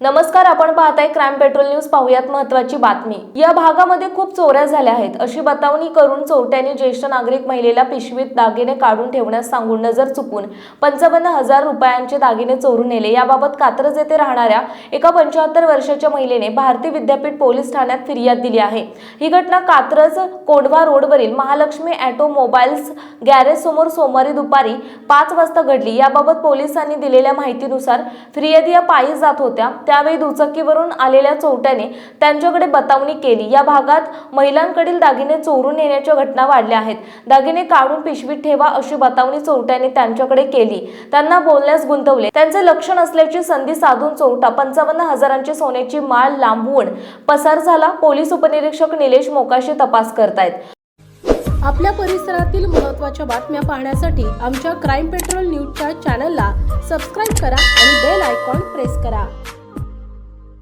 नमस्कार आपण पाहताय क्राईम पेट्रोल न्यूज पाहुयात महत्वाची बातमी. या भागामध्ये खूप चोऱ्या झाल्या आहेत. अशी बतावणी करून चोरट्यांनी ज्येष्ठ नागरिक महिलेला पिशवीत दागिने काढून ठेवण्यास सांगून नजर चुकून पंचावन्न हजार रुपयांचे दागिने चोरून नेले. याबाबत कात्रज येथे राहणाऱ्या एका पंच्याहत्तर वर्षाच्या महिलेने भारतीय विद्यापीठ पोलीस ठाण्यात फिर्याद दिली आहे. ही घटना कात्रज कोंढवा रोडवरील महालक्ष्मी ॲटोमोबाईल्स गॅरेज समोर सोमवारी दुपारी पाच वाजता घडली. याबाबत पोलिसांनी दिलेल्या माहितीनुसार फिर्यादी या पायी जात होत्या. त्यावेळी दुचाकीवरून आलेल्या चोरट्याने त्यांच्याकडे बतावणी केली. या भागात महिलांकडील दागिने चोरून नेण्याच्या घटना वाढल्या आहेत. दागिने काढून पिशवीत ठेवा अशी बतावणी चोरट्याने त्यांच्याकडे केली. त्यांना बोलण्यास गुंतवले. त्यांचे लक्ष नसल्याची संधी साधून चोरटा पंचावन्न हजारांची सोन्याची माळ लांबवून पसार झाला. पोलीस उपनिरीक्षक निलेश मोकाशी तपास करतायत. आपल्या परिसरातील महत्त्वाच्या बातम्या पाहण्यासाठी आमच्या क्राईम पेट्रोल न्यूजच्या चॅनलला सबस्क्राईब करा आणि बेल आयकॉन प्रेस करा.